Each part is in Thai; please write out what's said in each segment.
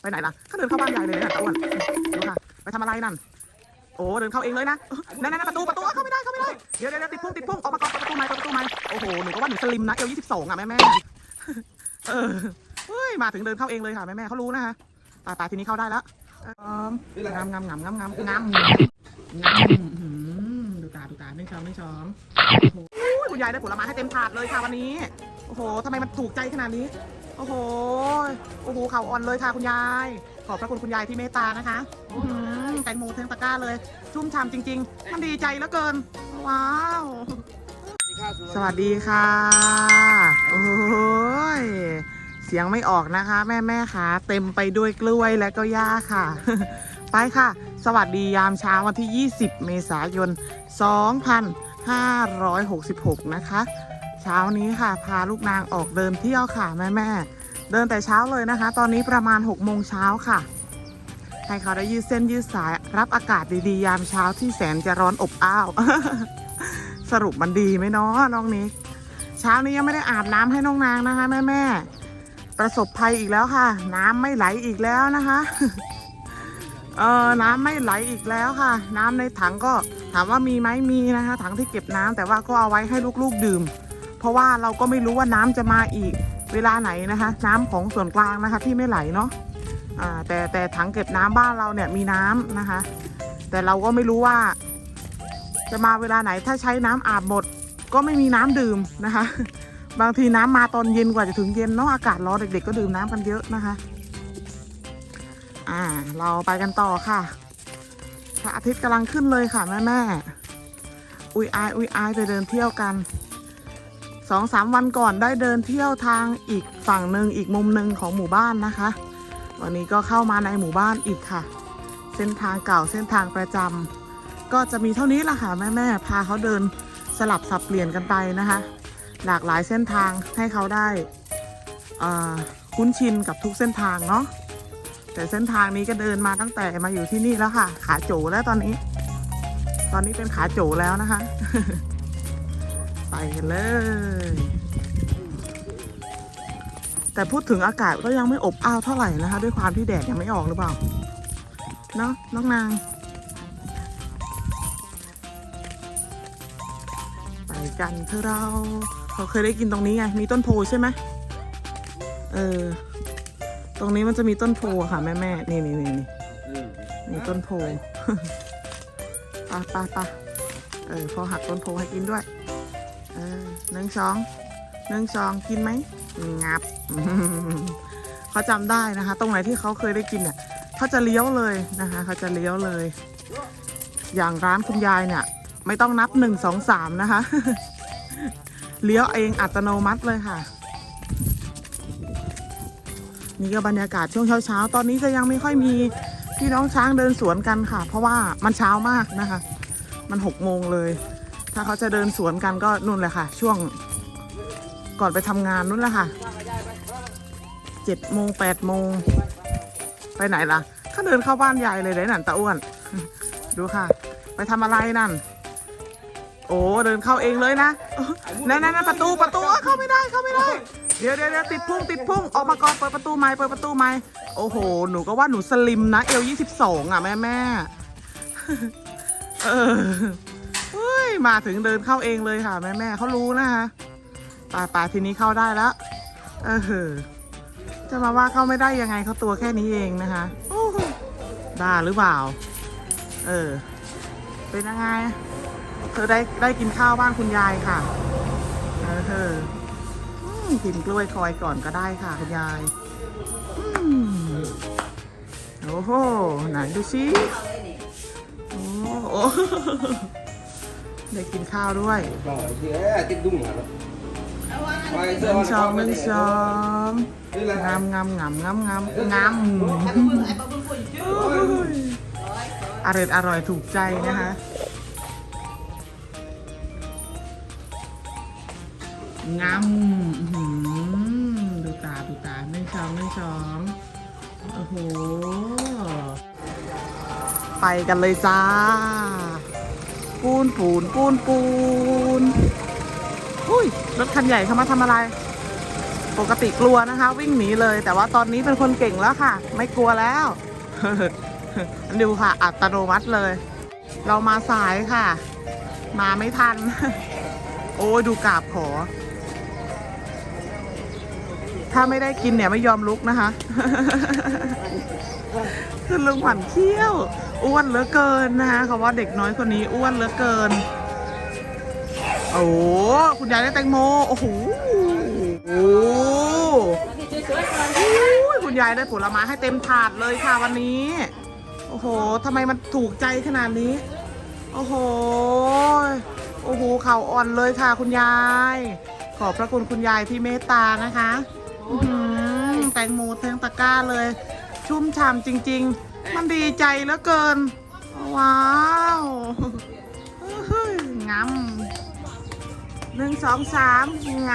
ไปไหนล่ะเขาเดินเข้าบ้านยายเลยนะตะอ้วนดูค่ะไปทำอะไรนั่น โอ้เดินเข้าเองเลยนะนั่นนั่นประตูประตูเข้าไม่ได้เข้าไม่ได้เดี๋ยวเดี๋ยวติดพุ่งติดพุ่งออกมาก่อนประตูไม้ประตูไม้โอ้โหหนูก็ว่าหนูสลิมนะเอลยี่สิบสองอะแม่แม่เออเฮ้ยมาถึงเดินเข้าเองเลยค่ะแม่แม่เขารู้นะคะตายตายทีนี้เข้าได้แล้วงามงามงามงามงามงามงามดูตาดูตาไม่ชอบไม่ชอบโอ้โหคุณยายได้ผลไม้ให้เต็มถาดเลยค่ะวันนี้ โอ้โหทำไมมันถูกใจขนาดนี้ โอ้โห โอ้โหเข่าอ่อนเลยค่ะคุณยาย ขอบพระคุณคุณยายที่เมตตานะคะอื้อหือแตงโมเทงตะกร้าเลย ชุ่มฉ่ำจริง ๆ มันดีใจเหลือเกิน ว้าว สวัสดีค่ะ โอ้ย เสียงไม่ออกนะคะ แม่แม่ค่ะ เต็มไปด้วยกล้วยและก็หญ้าค่ะ ไปค่ะ สวัสดียามเช้าวันที่ 20 เมษายน 2566 นะคะ เช้านี้ค่ะ พาลูกนางออกเดินเที่ยวค่ะแม่แม่เดินแต่เช้าเลยนะคะ ตอนนี้ประมาณ6โมงเช้าค่ะให้เขาได้ยืดเส้นยืดสายรับอากาศดีๆ ยามเช้าที่แสนจะร้อนอบอ้าว สรุปมันดีไหมเนาะน้องนิกเช้านี้ยังไม่ได้อาบน้ำให้น้องนางนะคะ แม่แม่ประสบภัยอีกแล้วค่ะ น้ำไม่ไหลอีกแล้วนะคะเออน้ำไม่ไหลอีกแล้วค่ะ น้ำในถังก็ถามว่ามีไหมมีนะคะ ถังที่เก็บน้ำแต่ว่าก็เอาไว้ให้ลูกๆดื่ม เพราะว่าเราก็ไม่รู้ว่าน้ำจะมาอีกเวลาไหนนะคะ น้ำของส่วนกลางนะคะที่ไม่ไหลเนาะแต่แต่ถังเก็บน้ำบ้านเราเนี่ยมีน้ำนะคะ แต่เราก็ไม่รู้ว่า จะมาเวลาไหนถ้าใช้น้ำอาบหมด ก็ไม่มีน้ำดื่มนะคะ บางทีน้ำมาตอนเย็นกว่าจะถึงเย็นเนาะอากาศร้อนเด็กๆก็ดื่มน้ำกันเยอะนะคะอ่าเราไปกันต่อค่ะพระอาทิตย์กำลังขึ้นเลยค่ะแม่แม่ๆอุยอายอุยอายไปเดินเที่ยวกัน สองสามวันก่อนได้เดินเที่ยวทางอีกฝั่งหนึ่งอีกมุมหนึ่งของหมู่บ้านนะคะ วันนี้ก็เข้ามาในหมู่บ้านอีกค่ะ เส้นทางเก่าเส้นทางประจำก็จะมีเท่านี้แหละค่ะแม่ๆพาเขาเดินสลับสับเปลี่ยนกันไปนะคะ หลากหลายเส้นทางให้เขาได้คุ้นชินกับทุกเส้นทางเนาะแต่เส้นทางนี้ก็เดินมาตั้งแต่มาอยู่ที่นี่แล้วค่ะ ขาโจแล้วตอนนี้ ตอนนี้เป็นขาโจแล้วนะคะ ไปกันเลย แต่พูดถึงอากาศก็ยังไม่อบอ้าวเท่าไหร่นะคะ ด้วยความที่แดดยังไม่ออกหรือเปล่า เนาะน้องนาง ไปกันเถอะเราเราเคยได้กินตรงนี้ไง มีต้นโพใช่ไหมเออ ตรงนี้มันจะมีต้นโพอะค่ะแม่แม่ๆนี่นี่นี่นี่มีต้นโพปะปะปะเออพอหักต้นโพให้กินด้วยเออ หนึ่งสองหนึ่งสองกินไหมงับเขาจำได้นะคะ ตรงไหนที่เขาเคยได้กินเนี่ยเขาจะเลี้ยวเลยนะคะ เขาจะเลี้ยวเลย อย่างร้านคุณยายเนี่ย ไม่ต้องนับหนึ่งสองสามนะคะ เลี้ยวเองอัตโนมัติเลยค่ะ นี่ก็บรรยากาศช่วงเช้าๆ ตอนนี้จะยังไม่ค่อยมีพี่น้องช้างเดินสวนกันค่ะ เพราะว่ามันเช้ามากนะคะ มันหกโมงเลย ถ้าเขาจะเดินสวนกันก็นู่นแหละค่ะ ช่วงก่อนไปทำงานนู่นแหละค่ะเจ็ดโมงแปดโมงไปไหนล่ะเขาเดินเข้าบ้านยายเลยเลยนั่นตาอ้วน ดูค่ะ ไปทำอะไรนั่น โอ้เดินเข้าเองเลยนะนั่นนั่นประตูประตูเข้าไม่ได้เข้าไม่ได้ เดี๋ยวเดี๋ยวเดี๋ยวติดพุ่งติดพุ่งออกมาก่อนเปิดประตูไม้เปิดประตูไม้โอ้โห หนูก็ว่าหนูสลิมนะ เอลยี่สิบสองอะแม่แม่เออ ยมาถึงเดินเข้าเองเลยค่ะ แม่แม่เขารู้นะคะป่าป่าทีนี้เข้าได้แล้วเออจะมาว่าเข้าไม่ได้ยังไงเขาตัวแค่นี้เองนะคะโอ้โหบ้าหรือเปล่า เออ เป็นยังไง เธอได้ได้กินข้าวบ้านคุณยายค่ะ เออเธออืมกินกล้วยคอยก่อนก็ได้ค่ะคุณยายโอ้โห ไหนดูสิโอ้โห ได้กินข้าวด้วย Rồi, thì ấy, cái đúng hả? หนึ่งสองหนึ่งสองงามงามงามงามงามงามอร่อยอร่อยถูกใจนะคะ งามอื้อหือดูตาดูตาหนึ่งสองหนึ่งสองโอ้โห ไปกันเลยจ้า ปูนปูนปูนปูนอุ้ยรถคันใหญ่เข้ามาทำอะไร ปกติกลัวนะคะ วิ่งหนีเลย แต่ว่าตอนนี้เป็นคนเก่งแล้วค่ะ ไม่กลัวแล้วดูค่ะอัตโนมัติเลย เรามาสายค่ะ มาไม่ทัน โอ้ยดูกราบขอ ถ้าไม่ได้กินเนี่ยไม่ยอมลุกนะคะ คือลุงหวันเขี้ยว อ้วนเหลือเกินนะคะเขาว่าเด็กน้อยคนนี้อ้วนเหลือเกิน โอ้คุณยายได้แตงโมโอ้โหโอ้โหคุณยายได้ผลไม้ให้เต็มถาดเลยค่ะวันนี้ โอ้โหทำไมมันถูกใจขนาดนี้ โอ้โหโอ้โหเข่าอ่อนเลยค่ะ คุณยาย ขอบพระคุณคุณยายที่เมตตานะคะแตงโมเทงตะก้าเลย ชุ่มฉ่ำจริง ๆ มันดีใจเหลือเกิน ว้าวเฮ้ยงำหนึ่งสองสามง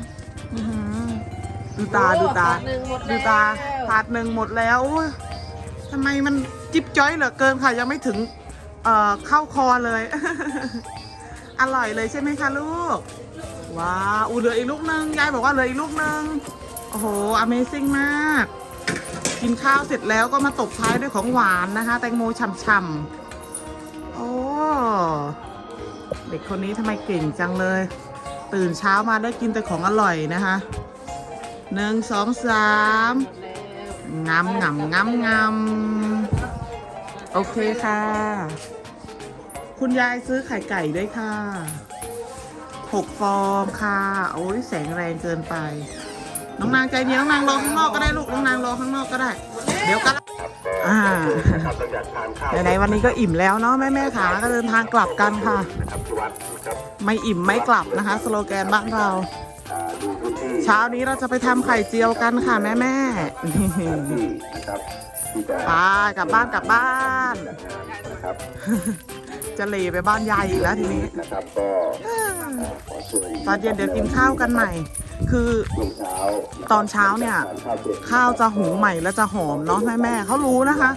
ำอื้อหือดูตาดูตาหนึ่งหมดดูแล้วตาถาดหนึ่งหมดแล้วอุ๊ยทำไมมันจิ๊บจ้อยเหลือเกินค่ะ ยังไม่ถึงเอ่อเข้าคอเลย อร่อยเลยใช่ไหมคะลูก ว้าวอูเหลืออีกลูกนึงยายบอกว่าเหลืออีกลูกนึงโอ้โห Amazing มาก กินข้าวเสร็จแล้วก็มาตบท้ายด้วยของหวานนะคะ แตงโมฉ่ำๆโอ้เด็กคนนี้ทำไมเก่งจังเลย ตื่นเช้ามาได้กินแต่ของอร่อยนะคะหนึ่งสองสามงำงำงำงำโอเคค่ะ คุณยายซื้อไข่ไก่ด้วยค่ะหกฟองค่ะ โอ้ยแสงแรงเกินไป น้องนางใจเย็นน้องนางรอข้างนอกก็ได้ลูกน้องนางรอข้างนอกก็ได้ เดี๋ยวกันอ่าไหนๆวันนี้ก็อิ่มแล้วเนาะแม่แม่ๆขาก็เดินทางกลับกันค่ะ ไม่อิ่มไม่กลับนะคะ สโลแกนบ้านเรา เช้านี้เราจะไปทำไข่เจียวกันค่ะแม่แม่ๆไปกลับบ้านกลับบ้านจะเหลไปบ้านยายอีกแล้วทีนี้นะครับก็ขอชวนตอนเย็นเดี๋ยวกินข้าวกันใหม่ คือตอนเช้าเนี่ย ข้าวจะหุงใหม่และจะหอมเนาะแม่แม่เขารู้นะคะ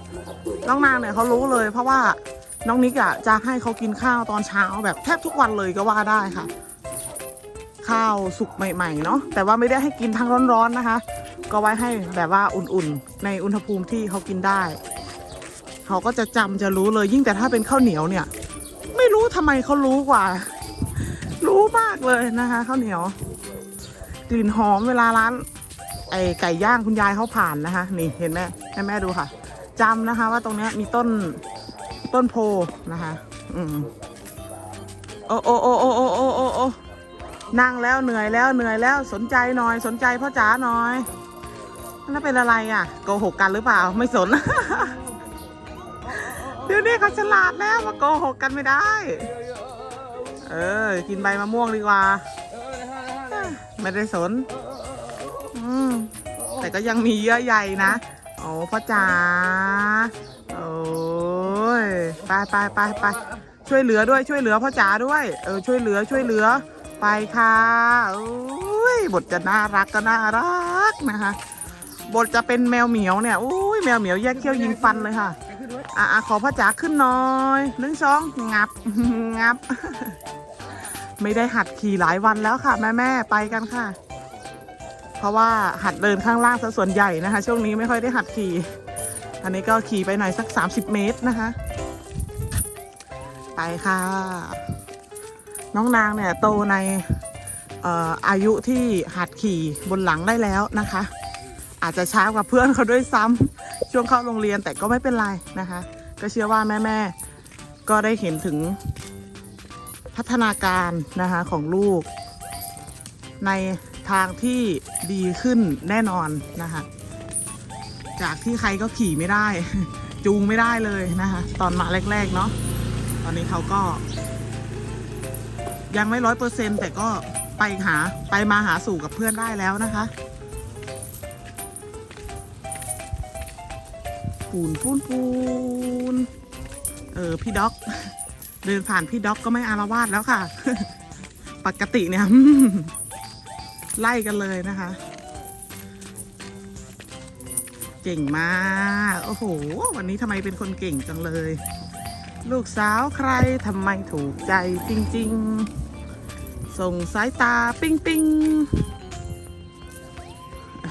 น้องนางเนี่ยเขารู้เลย เพราะว่าน้องนิกอะจะให้เขากินข้าวตอนเช้าแบบแทบทุกวันเลยก็ว่าได้ค่ะ ข้าวสุกใหม่ๆเนาะแต่ว่าไม่ได้ให้กินทั้งร้อนๆนะคะ ก็ไว้ให้แบบว่าอุ่นๆ ในอุณหภูมิที่เขากินได้เขาก็จะจำจะรู้เลยยิ่งแต่ถ้าเป็นข้าวเหนียวเนี่ย ไม่รู้ทำไมเขารู้กว่า รู้มากเลยนะคะข้าวเหนียว กลิ่นหอมเวลาร้าน ไอไก่ย่างคุณยายเขาผ่านนะคะ นี่เห็นไหมให้แม่ดูค่ะจำนะคะ ว่าตรงเนี้ยมีต้นต้นโพนะคะ อืมโอ้โอ้โอ้โอ้โอ้โอ้โอ้โอ้นั่งแล้วเหนื่อยแล้วเหนื่อยแล้วสนใจหน่อย สนใจพ่อจ๋าหน่อยแล้วเป็นอะไรอะโกหกกันหรือเปล่าไม่สนเดี๋ยวนี้เขาฉลาดแล้วมาโกหกกันไม่ได้ เออ กินใบมะม่วงดีกว่า ไม่ได้สน อืมแต่ก็ยังมีเยอะใหญ่นะ โอ้พ่อจ๋า โอ้ย ไปไปไปไปช่วยเหลือด้วยช่วยเหลือพ่อจ๋าด้วย เออช่วยเหลือช่วยเหลือ ไปค่ะ โอ้ยบทจะน่ารักก็น่ารักนะคะบทจะเป็นแมวเหมียวเนี่ยอุ้ยแมวเหมียวแยกเขี้ยวยิงฟันเลยค่ะอะ อะขอพ่อจ๋าขึ้นหน่อยหนึ่งสองงับงับ ไม่ได้หัดขี่หลายวันแล้วค่ะ แม่แม่ไปกันค่ะ เพราะว่าหัดเดินข้างล่างซะส่วนใหญ่นะคะ ช่วงนี้ไม่ค่อยได้หัดขี่ อันนี้ก็ขี่ไปหน่อยสัก 30 เมตรนะคะ ไปค่ะ น้องนางเนี่ยโตในอายุที่หัดขี่บนหลังได้แล้วนะคะ อาจจะช้ากว่าเพื่อนเขาด้วยซ้ำช่วงเข้าโรงเรียนแต่ก็ไม่เป็นไรนะคะ ก็เชื่อว่าแม่ๆก็ได้เห็นถึง พัฒนาการนะคะของลูก ในทางที่ดีขึ้นแน่นอนนะคะจากที่ใครก็ขี่ไม่ได้ จูงไม่ได้เลยนะคะตอนมาแรก ๆ เนาะตอนนี้เขาก็ ยังไม่ร้อยเปอร์เซ็นแต่ก็ไปหาไปมาหาสู่กับเพื่อนได้แล้วนะคะปูนปูนปูนเออพี่ด็อก เดินผ่านพี่ด็อกก็ไม่อารวาสแล้วค่ะ ปกติเนี่ยไล่กันเลยนะคะ เก่งมากโอ้โห วันนี้ทำไมเป็นคนเก่งจังเลย ลูกสาวใครทำไมถูกใจจริง ๆ ส่งสายตาปิ้งปิ้ง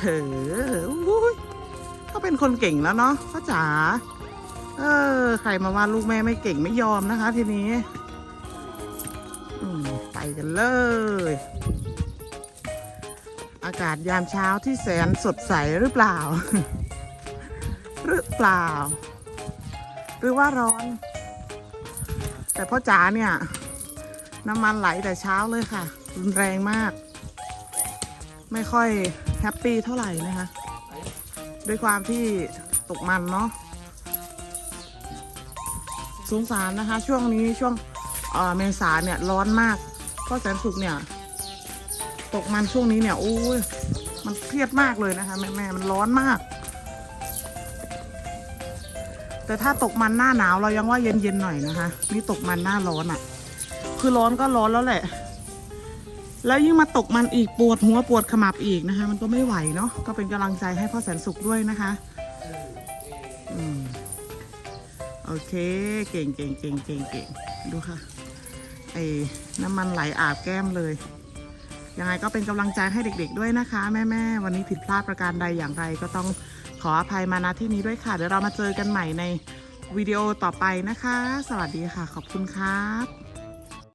เอออุ้ยเขาเป็นคนเก่งแล้วเนาะพ่อจ๋า เออ ใครมาว่าลูกแม่ไม่เก่งไม่ยอมนะคะ ทีนี้ไปกันเลย อากาศยามเช้าที่แสนสดใสหรือเปล่า หรือเปล่า หรือว่าร้อน แต่พ่อจ๋าเนี่ย น้ำมันไหลแต่เช้าเลยค่ะ รุนแรงมาก ไม่ค่อยแฮปปี้เท่าไหร่นะคะ ด้วยความที่ตกมันเนาะ สงสารนะคะ ช่วงนี้ช่วงเมษาเนี่ยร้อนมากก็แสนสุกเนี่ย ตกมันช่วงนี้เนี่ยโอ้ยมันเครียดมากเลยนะคะแม่แม่มันร้อนมาก แต่ถ้าตกมันหน้าหนาวเรายังว่าเย็นๆหน่อยนะคะ นี่ตกมันหน้าร้อนอะ่ะ คือร้อนก็ร้อนแล้วแหละ แล้วยิ่งมาตกมันอีกปวดหัวปวดขมับอีกนะคะ มันก็ไม่ไหวเนาะก็เป็นกำลังใจให้พ่อแสนสุขด้วยนะคะ อืม โอเค เก่งเก่งเก่งเก่งเก่งดูค่ะ ไอ้น้ำมันไหลอาบแก้มเลย ยังไงก็เป็นกำลังใจให้เด็กๆด้วยนะคะ แม่ๆ วันนี้ผิดพลาดประการใดอย่างไร ก็ต้องขออภัยมาณที่นี้ด้วยค่ะ เดี๋ยวเรามาเจอกันใหม่ในวิดีโอต่อไปนะคะ สวัสดีค่ะ ขอบคุณครับ